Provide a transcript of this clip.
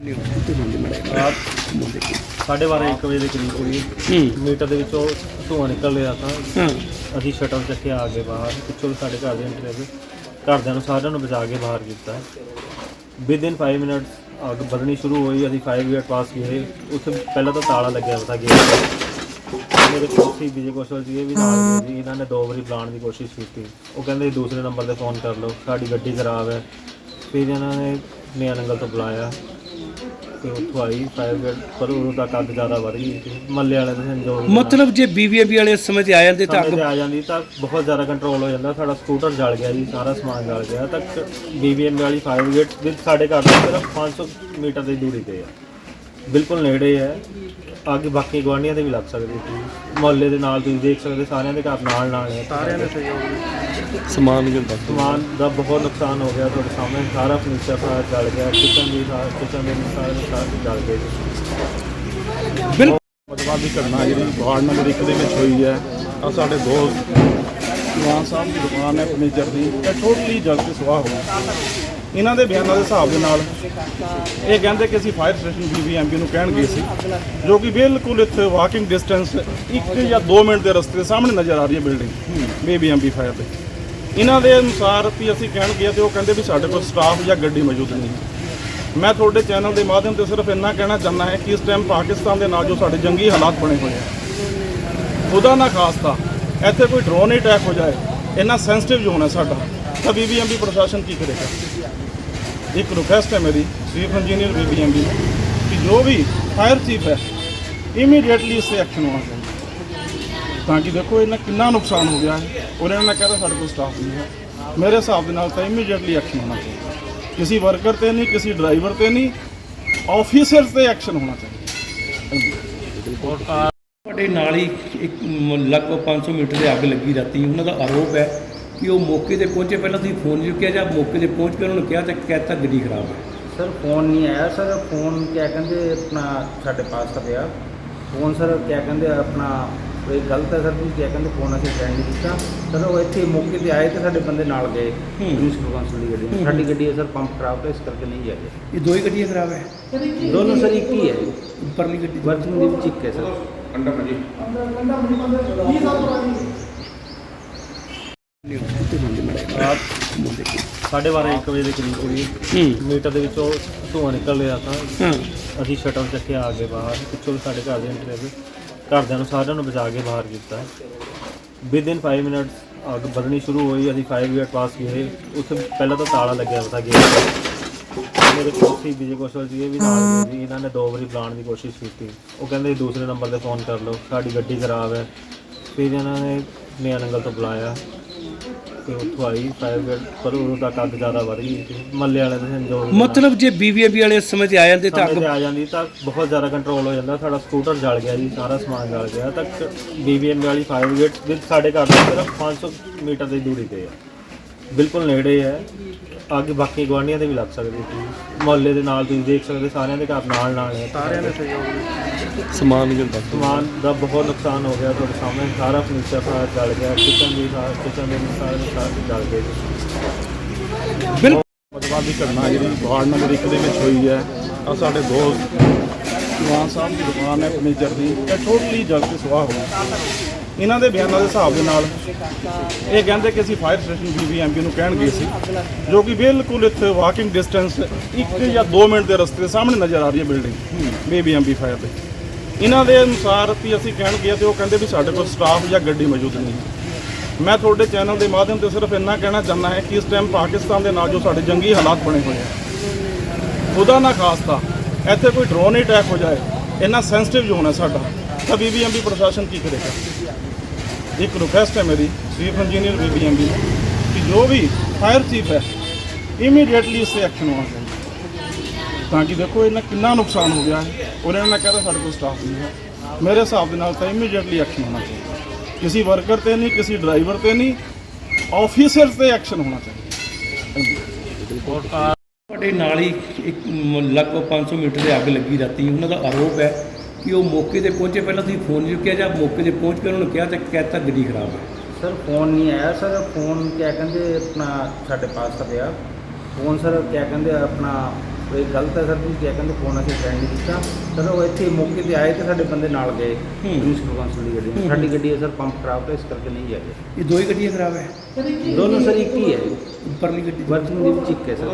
ਰਾਤ ਸਾਢੇ ਬਾਰਾਂ ਇੱਕ ਵਜੇ ਦੇ ਕਰੀਬ ਕੋਈ ਮੀਟਰ ਦੇ ਵਿੱਚੋਂ ਧੂੰਆਂ ਨਿਕਲ ਰਿਹਾ ਤਾਂ ਅਸੀਂ ਸ਼ਟਰ ਚੱਕਿਆ ਆ ਕੇ ਬਾਹਰ ਪਿੱਛੋਂ ਵੀ ਸਾਡੇ ਘਰ ਦੇ ਹੋ ਘਰਦਿਆਂ ਨੂੰ ਸਾਰਿਆਂ ਨੂੰ ਬਚਾ ਕੇ ਬਾਹਰ ਕੀਤਾ। ਵਿਦਿਨ 5 ਮਿੰਟਸ ਅੱਗ ਵਧਣੀ ਸ਼ੁਰੂ ਹੋਈ ਅਸੀਂ 5 ਗੇਟ ਪਾਸ ਕੀਤੇ ਉੱਥੇ ਪਹਿਲਾਂ ਤਾਂ ਤਾਲਾ ਲੱਗਿਆ ਸੀ ਗੇਟ ਮੇਰੇ ਕੋਸੀ ਵਿਜੇ ਕੌਸ਼ਲ ਜੀ ਵੀ ਨਾਲ ਗਏ ਸੀ। ਇਹਨਾਂ ਨੇ ਦੋ ਵਾਰੀ ਬੁਲਾਉਣ ਦੀ ਕੋਸ਼ਿਸ਼ ਕੀਤੀ। ਉਹ ਕਹਿੰਦੇ ਦੂਸਰੇ ਨੰਬਰ ਤੇ ਫੋਨ ਕਰ ਲਓ। ਸਾਡੀ ਗੱਡੀ ਖਰਾਬ ਹੈ। ਫਿਰ ਇਹਨਾਂ ਨੇ ਨਿਆ ਨੰਗਲ ਤੋਂ ਬੁਲਾਇਆ। ਤੇ ਉੱਥੋਂ ਆਈ ਫਾਇਰ ਗੇਟ ਪਰ ਉਦੋਂ ਤੱਕ ਅੱਗ ਜ਼ਿਆਦਾ ਵਧ ਗਈ ਸੀ। ਮੱਲੇ ਵਾਲੇ ਦੇ ਸੰਜੋਗ ਦੇ ਨਾਲ। ਮਤਲਬ ਜੇ ਬੀਬੀਐਮਬੀ ਵਾਲੇ ਸਮੇਂ ਤੇ ਆ ਜਾਂਦੇ ਤਾਂ ਅੱਗ ਆ ਜਾਂਦੀ ਤਾਂ ਬਹੁਤ ਜ਼ਿਆਦਾ ਕੰਟਰੋਲ ਹੋ ਜਾਂਦਾ। ਸਾਡਾ ਸਕੂਟਰ ਜਲ ਗਿਆ ਜੀ ਸਾਰਾ ਸਮਾਨ ਜਲ ਗਿਆ। ਤਾਂ ਬੀਬੀਐਮ ਵਾਲੀ ਫਾਇਰ ਬ੍ਰਿਗੇਡ ਸਾਡੇ ਘਰ ਤੋਂ ਸਿਰਫ 500 ਮੀਟਰ ਦੀ ਦੂਰੀ ਤੇ ਆ। ਬਿਲਕੁਲ ਨੇੜੇ ਹੈ ਅੱਗੇ ਬਾਕੀ ਗਵਾਂਢੀਆਂ ਦੇ ਵੀ ਲੱਗ ਸਕਦੀ ਸੀ। ਮੁਹੱਲੇ ਦੇ ਨਾਲ ਤੁਸੀਂ ਦੇਖ ਸਕਦੇ ਸਾਰਿਆਂ ਦੇ ਘਰ ਨਾਲ ਨਾਲ ਹੈ। ਸਾਰਿਆਂ ਦੇ ਸਮਾਨ ਗਿਰਦਾ ਸਮਾਨ ਦਾ ਬਹੁਤ ਨੁਕਸਾਨ ਹੋ ਗਿਆ ਤੁਹਾਡੇ ਸਾਹਮਣੇ। ਸਾਰਾ ਫਰਨੀਚਰ ਸਾਰਾ ਜਲ ਗਿਆ। ਕਿਚਨ ਵੀ ਸਾਰਾ ਕਿਚਨ ਦੇ ਸਾਰੇ ਸਾਰੇ ਜਲ ਗਏ ਜੀ। ਬਿਲਕੁਲ ਮਤਲਬ ਦੀ ਘਟਨਾ ਜਿਹੜੀ ਵਾਰਡ ਨੰਬਰ 1 ਦੇ ਵਿੱਚ ਹੋਈ ਹੈ। ਆ ਸਾਡੇ ਦੋਸਤ ਦੀਵਾਨ ਸਾਹਿਬ ਦੀ ਦੁਕਾਨ ਹੈ ਫਰਨੀਚਰ ਦੀ। ਟੋਟਲੀ ਜਲ ਕੇ ਸੁਆਹ ਹੋ ਗਈ। ਇਹਨਾਂ ਦੇ ਬਿਆਨਾਂ ਦੇ ਹਿਸਾਬ ਦੇ ਨਾਲ ਇਹ ਕਹਿੰਦੇ ਕਿ ਅਸੀਂ ਫਾਇਰ ਸਟੇਸ਼ਨ ਬੀਬੀਐਮਬੀ ਨੂੰ ਕਹਿਣ ਗਏ ਸੀ, ਜੋ ਕਿ ਬਿਲਕੁਲ ਇੱਥੇ ਵਾਕਿੰਗ ਡਿਸਟੈਂਸ 1 ਜਾਂ 2 ਮਿੰਟ ਦੇ ਰਸਤੇ ਸਾਹਮਣੇ ਨਜ਼ਰ ਆ ਰਹੀ ਹੈ ਬਿਲਡਿੰਗ ਬੀਬੀਐਮਬੀ ਫਾਇਰ ਦੇ ਇਹਨਾਂ ਦੇ ਅਨੁਸਾਰ ਵੀ ਅਸੀਂ ਕਹਿਣ ਗਏ ਤੇ ਉਹ ਕਹਿੰਦੇ ਵੀ ਸਾਡੇ ਕੋਲ ਸਟਾਫ ਜਾਂ ਗੱਡੀ ਮੌਜੂਦ ਨਹੀਂ। ਮੈਂ ਤੁਹਾਡੇ ਚੈਨਲ ਦੇ ਮਾਧਿਅਮ ਤੇ ਸਿਰਫ ਇੰਨਾ ਕਹਿਣਾ ਚਾਹੁੰਦਾ ਹੈ ਕਿ ਇਸ ਟਾਈਮ ਪਾਕਿਸਤਾਨ ਦੇ ਨਾਲ ਜੋ ਸਾਡੇ ਜੰਗੀ ਹਾਲਾਤ ਬਣੇ ਹੋਏ ਆ ਖੁਦਾ ਨਾ ਖਾਸਤਾ ਇੱਥੇ ਕੋਈ ਡਰੋਨ ਅਟੈਕ ਹੋ ਜਾਏ, ਇੰਨਾ ਸੈਂਸਿਟਿਵ ਜ਼ੋਨ ਹੈ ਸਾਡਾ। ਤਾਂ ਬੀਬੀਐਮਬੀ ਪ੍ਰਸ਼ਾਸਨ ਕੀ ਕਰੇਗਾ? ਇੱਕ ਰਿਕੁਐਸਟ ਹੈ ਮੇਰੀ ਚੀਫ ਇੰਜੀਨੀਅਰ ਬੀਬੀਐਮਬੀ ਨੂੰ, ਕਿ ਜੋ ਵੀ ਫਾਇਰ ਚੀਫ ਹੈ ਇਮੀਡੀਏਟਲੀ ਇਸ ਤੇ ਐਕਸ਼ਨ ਹੋਣਾ ਚਾਹੀਦਾ। ਤਾਂ ਕਿ ਦੇਖੋ, ਇਹਨਾਂ ਕਿੰਨਾ ਨੁਕਸਾਨ ਹੋ ਗਿਆ ਹੈ, ਔਰ ਇਹਨਾਂ ਨੇ ਕਹਿੰਦਾ ਸਾਡੇ ਕੋਲ ਸਟਾਫ ਨਹੀਂ ਹੈ। ਮੇਰੇ ਹਿਸਾਬ ਦੇ ਨਾਲ ਤਾਂ ਇਮੀਡੀਏਟਲੀ ਐਕਸ਼ਨ ਹੋਣਾ ਚਾਹੀਦਾ। ਕਿਸੇ ਵਰਕਰ ਤੇ ਨਹੀਂ, ਕਿਸੇ ਡਰਾਈਵਰ ਤੇ ਨਹੀਂ ਆਫੀਸਰਸ ਤੇ ਐਕਸ਼ਨ ਹੋਣਾ ਚਾਹੀਦਾ। ਤੁਹਾਡੇ ਨਾਲ ਹੀ ਇੱਕ ਮ- ਲਗਭਗ 500 ਮੀਟਰ ਦੇ ਅੱਗ ਲੱਗੀ ਰਾਤੀ। ਉਹਨਾਂ ਦਾ ਆਰੋਪ ਹੈ ਕਿ ਉਹ ਮੌਕੇ ਤੇ ਪਹੁੰਚੇ ਪਹਿਲਾਂ ਤੁਸੀਂ ਫੋਨ ਚੁੱਕਿਆ ਜਾਂ ਮੌਕੇ ਤੇ ਪਹੁੰਚ ਕੇ ਉਹਨਾਂ ਨੂੰ ਕਿਹਾ ਤਾਂ ਕਹਿਤਾ ਗੱਡੀ ਖਰਾਬ ਹੈ? ਸਰ ਫੋਨ ਨਹੀਂ ਆਇਆ। ਸਰ ਫੋਨ ਕਿਆ ਕਹਿੰਦੇ ਆਪਣਾ ਸਾਡੇ ਪਾਸ ਤਾਂ ਪਿਆ ਫੋਨ ਸਰ ਕਿਆ ਕਹਿੰਦੇ ਆਪਣਾ ਇਹ ਗਲਤ ਹੈ ਸਰ ਵੀ ਕਿਆ ਕਹਿੰਦੇ ਫੋਨ ਅਸੀਂ ਅਟੈਂਡ ਨਹੀਂ ਕੀਤਾ। ਸਰ ਉਹ ਇੱਥੇ ਮੌਕੇ ਤੇ ਆਏ ਤੇ ਸਾਡੇ ਬੰਦੇ ਨਾਲ ਗਏ। ਮਿਊਨਿਸਪਲ ਕਾਉਂਸਲ ਦੀ ਗੱਡੀ। ਸਾਡੀ ਗੱਡੀ ਹੈ ਸਰ ਪੰਪ ਖਰਾਬ ਹੈ ਇਸ ਕਰਕੇ ਨਹੀਂ ਆਏ ਇਹ ਦੋ ਹੀ ਗੱਡੀਆਂ ਖਰਾਬ ਹੈ? ਦੋਨੋਂ ਸਰ ਇੱਕ ਹੀ ਹੈ। ਉੱਪਰਲੀ ਗੱਡੀ। ਵਰਕਿੰਗ ਦੇ ਵਿੱਚ ਇੱਕ ਹੈ ਸਰ। ਰਾਤ ਸਾਢੇ ਬਾਰਾਂ ਇੱਕ ਵਜੇ ਦੇ ਕਰੀਬ ਕੋਈ ਹੂੰ। ਮੀਟਰ ਦੇ ਵਿੱਚੋਂ ਧੂੰਆਂ ਨਿਕਲ ਰਿਹਾ ਤਾਂ ਅਸੀਂ ਸ਼ਟਰ ਚੱਕਿਆ ਆ ਕੇ ਬਾਹਰ ਪਿੱਛੋਂ ਵੀ ਸਾਡੇ ਘਰ ਦੇ ਹੋ ਘਰਦਿਆਂ ਨੂੰ ਸਾਰਿਆਂ ਨੂੰ ਬਚਾ ਕੇ ਬਾਹਰ ਕੀਤਾ। ਵਿਦਿਨ 5 ਮਿੰਟਸ ਅੱਗ ਵਧਣੀ ਸ਼ੁਰੂ ਹੋਈ ਅਸੀਂ 5 ਗੇਟ ਪਾਸ ਕੀਤੇ। ਉੱਥੇ ਪਹਿਲਾਂ ਤਾਂ ਤਾਲਾ ਲੱਗਿਆ ਸੀ ਗੇਟ ਮੇਰੇ ਕੋਸੀ ਵਿਜੇ ਕੌਸ਼ਲ ਜੀ ਇਹ ਵੀ ਨਾਲ ਗਏ ਸੀ। ਇਹਨਾਂ ਨੇ ਦੋ ਵਾਰੀ ਬੁਲਾਉਣ ਦੀ ਕੋਸ਼ਿਸ਼ ਕੀਤੀ। ਉਹ ਕਹਿੰਦੇ ਦੂਸਰੇ ਨੰਬਰ ਤੇ ਫੋਨ ਕਰ ਲਓ ਸਾਡੀ ਗੱਡੀ ਖਰਾਬ ਹੈ। ਫਿਰ ਇਹਨਾਂ ਨੇ ਨਿਆ ਨੰਗਲ ਤੋਂ ਬੁਲਾਇਆ। ਤੇ ਉੱਥੋਂ ਆਈ ਫਾਇਰ ਗੇਟ ਪਰ ਉਦੋਂ ਤੱਕ ਅੱਗ ਜ਼ਿਆਦਾ ਵਧ ਗਈ ਸੀ। ਮੱਲੇ ਵਾਲੇ ਦੇ ਸੰਜੋਗ। ਮਤਲਬ ਜੇ ਬੀਬੀਐਮਬੀ ਵਾਲੇ ਸਮੇਂ ਤੇ ਆ ਜਾਂਦੇ ਤਾਂ ਅੱਗ ਆ ਜਾਂਦੀ ਤਾਂ ਬਹੁਤ ਜ਼ਿਆਦਾ ਕੰਟਰੋਲ ਹੋ ਜਾਂਦਾ। ਸਾਡਾ ਸਕੂਟਰ ਜਲ ਗਿਆ ਜੀ ਸਾਰਾ ਸਮਾਨ ਜਲ ਗਿਆ। ਤਾਂ ਬੀਬੀਐਮ ਵਾਲੀ ਫਾਇਰ ਬ੍ਰਿਗੇਡ ਸਾਡੇ ਘਰ ਤੋਂ ਸਿਰਫ 500 ਮੀਟਰ ਦੀ ਦੂਰੀ ਤੇ ਆ। ਬਿਲਕੁਲ ਨੇੜੇ ਹੈ ਅੱਗੇ ਬਾਕੀ ਗਵਾਂਢੀਆਂ ਦੇ ਵੀ ਲੱਗ ਸਕਦੀ ਸੀ। ਮੁਹੱਲੇ ਦੇ ਨਾਲ ਤੁਸੀਂ ਦੇਖ ਸਕਦੇ ਸਾਰਿਆਂ ਦੇ ਘਰ ਨਾਲ ਨਾਲ ਹੈ। ਸਾਰਿਆਂ ਦੇ ਸਮਾਨ ਗਿਰਦਾ ਸਮਾਨ ਦਾ ਬਹੁਤ ਨੁਕਸਾਨ ਹੋ ਗਿਆ ਤੁਹਾਡੇ ਸਾਹਮਣੇ। ਸਾਰਾ ਫਰਨੀਚਰ ਸਾਰਾ ਜਲ ਗਿਆ। ਕਿਚਨ ਵੀ ਸਾਰਾ ਕਿਚਨ ਦੇ ਸਾਰੇ ਸਾਰੇ ਜਲ ਗਏ ਜੀ। ਬਿਲਕੁਲ। ਮਤਲਬ ਦੀ ਘਟਨਾ ਜਿਹੜੀ ਵਾਰਡ ਨੰਬਰ 1 ਦੇ ਵਿੱਚ ਹੋਈ ਹੈ। ਆ ਸਾਡੇ ਦੋਸਤ ਦੀਵਾਨ ਸਾਹਿਬ ਦੀ ਦੁਕਾਨ ਹੈ ਫਰਨੀਚਰ ਦੀ। ਇਹ ਟੋਟਲੀ ਜਲ ਕੇ ਸੁਆਹ ਹੋ ਗਈ ਇਹਨਾਂ ਦੇ ਬਿਆਨਾਂ ਦੇ ਹਿਸਾਬ ਦੇ ਨਾਲ ਇਹ ਕਹਿੰਦੇ ਕਿ ਅਸੀਂ ਫਾਇਰ ਸਟੇਸ਼ਨ ਬੀਬੀਐਮਬੀ ਨੂੰ ਕਹਿਣ ਗਏ ਸੀ, ਜੋ ਕਿ ਬਿਲਕੁਲ ਇੱਥੇ ਵਾਕਿੰਗ ਡਿਸਟੈਂਸ 1 ਜਾਂ 2 ਮਿੰਟ ਦੇ ਰਸਤੇ ਦੇ ਸਾਹਮਣੇ ਨਜ਼ਰ ਆ ਰਹੀ ਹੈ ਬਿਲਡਿੰਗ ਬੀਬੀਐਮਬੀ ਫਾਇਰ ਦੇ ਇਹਨਾਂ ਦੇ ਅਨੁਸਾਰ ਵੀ ਅਸੀਂ ਕਹਿਣ ਗਏ ਤੇ ਉਹ ਕਹਿੰਦੇ ਵੀ ਸਾਡੇ ਕੋਲ ਸਟਾਫ ਜਾਂ ਗੱਡੀ ਮੌਜੂਦ ਨਹੀਂ ਮੈਂ ਤੁਹਾਡੇ ਚੈਨਲ ਦੇ ਮਾਧਿਅਮ ਤੇ ਸਿਰਫ ਇੰਨਾ ਕਹਿਣਾ ਚਾਹੁੰਦਾ ਹੈ ਕਿ ਇਸ ਟਾਈਮ ਪਾਕਿਸਤਾਨ ਦੇ ਨਾਲ ਜੋ ਸਾਡੇ ਜੰਗੀ ਹਾਲਾਤ ਬਣੇ ਹੋਏ ਆ ਖੁਦਾ ਨਾ ਖਾਸਤਾ ਇੱਥੇ ਕੋਈ ਡਰੋਨ ਅਟੈਕ ਹੋ ਜਾਏ, ਇੰਨਾ ਸੈਂਸਿਟਿਵ ਜ਼ੋਨ ਹੈ ਸਾਡਾ, ਤਾਂ ਬੀਬੀਐਮਬੀ ਪ੍ਰਸ਼ਾਸਨ ਕੀ ਕਰੇਗਾ? ਇੱਕ ਰਿਕੁਐਸਟ ਹੈ ਮੇਰੀ ਚੀਫ ਇੰਜੀਨੀਅਰ ਬੀਬੀਐਮਬੀ ਨੂੰ, ਕਿ ਜੋ ਵੀ ਫਾਇਰ ਚੀਫ ਹੈ ਇਮੀਡੀਏਟਲੀ ਇਸ ਤੇ ਐਕਸ਼ਨ ਹੋਣਾ ਚਾਹੀਦਾ। ਤਾਂ ਕਿ ਦੇਖੋ ਇਹਨਾਂ ਕਿੰਨਾ ਨੁਕਸਾਨ ਹੋ ਗਿਆ ਹੈ, ਔਰ ਇਹਨਾਂ ਨੇ ਕਹਿੰਦਾ ਸਾਡੇ ਕੋਲ ਸਟਾਫ ਨਹੀਂ ਹੈ। ਮੇਰੇ ਹਿਸਾਬ ਦੇ ਨਾਲ ਤਾਂ ਇਮੀਡੀਏਟਲੀ ਐਕਸ਼ਨ ਹੋਣਾ ਚਾਹੀਦਾ। ਕਿਸੇ ਵਰਕਰ ਤੇ ਨਹੀਂ, ਕਿਸੇ ਡਰਾਈਵਰ ਤੇ ਨਹੀਂ ਆਫੀਸਰਸ ਤੇ ਐਕਸ਼ਨ ਹੋਣਾ ਚਾਹੀਦਾ। ਤੁਹਾਡੇ ਨਾਲ ਹੀ ਇੱਕ ਮ- ਲਗਭਗ 500 ਮੀਟਰ ਦੇ ਅੱਗ ਲੱਗੀ ਰਾਤੀ, ਉਹਨਾਂ ਦਾ ਆਰੋਪ ਹੈ ਕਿ ਉਹ ਮੌਕੇ ਤੇ ਪਹੁੰਚੇ ਪਹਿਲਾਂ ਤੁਸੀਂ ਫੋਨ ਚੁੱਕਿਆ ਜਾਂ ਮੌਕੇ ਤੇ ਪਹੁੰਚ ਕੇ ਉਹਨਾਂ ਨੂੰ ਕਿਹਾ ਤਾਂ ਕਹਿਤਾ ਗੱਡੀ ਖਰਾਬ ਹੈ? ਸਰ ਫੋਨ ਨਹੀਂ ਆਇਆ ਸਰ ਫੋਨ ਕਿਆ ਕਹਿੰਦੇ ਆਪਣਾ ਸਾਡੇ ਪਾਸ ਤਾਂ ਪਿਆ। ਫੋਨ ਸਰ ਕਿਆ ਕਹਿੰਦੇ ਆਪਣਾ ਇਹ ਗਲਤ ਹੈ ਸਰ ਵੀ ਕਿਹਾ ਕਹਿੰਦੇ ਫੋਨ ਅਸੀਂ ਅਟੈਂਡ ਨਹੀਂ ਕੀਤਾ। ਸਰ ਉਹ ਇੱਥੇ ਮੌਕੇ ਤੇ ਆਏ ਤੇ ਸਾਡੇ ਬੰਦੇ ਨਾਲ ਗਏ। ਮਿਊਨਿਸਪਲ ਕਾਉਂਸਲ ਦੀ ਗੱਡੀ। ਸਾਡੀ ਗੱਡੀ ਹੈ ਸਰ ਪੰਪ ਖਰਾਬ ਹੈ ਇਸ ਕਰਕੇ ਨਹੀਂ ਆਏ। ਇਹ ਦੋ ਹੀ ਗੱਡੀਆਂ ਖਰਾਬ ਹੈ? ਦੋਨੋਂ ਸਰ ਇੱਕ ਹੀ ਹੈ। ਉੱਪਰਲੀ ਗੱਡੀ ਵਰਕਿੰਗ ਦੇ। ਵਿੱਚ ਇੱਕ ਹੈ ਸਰ।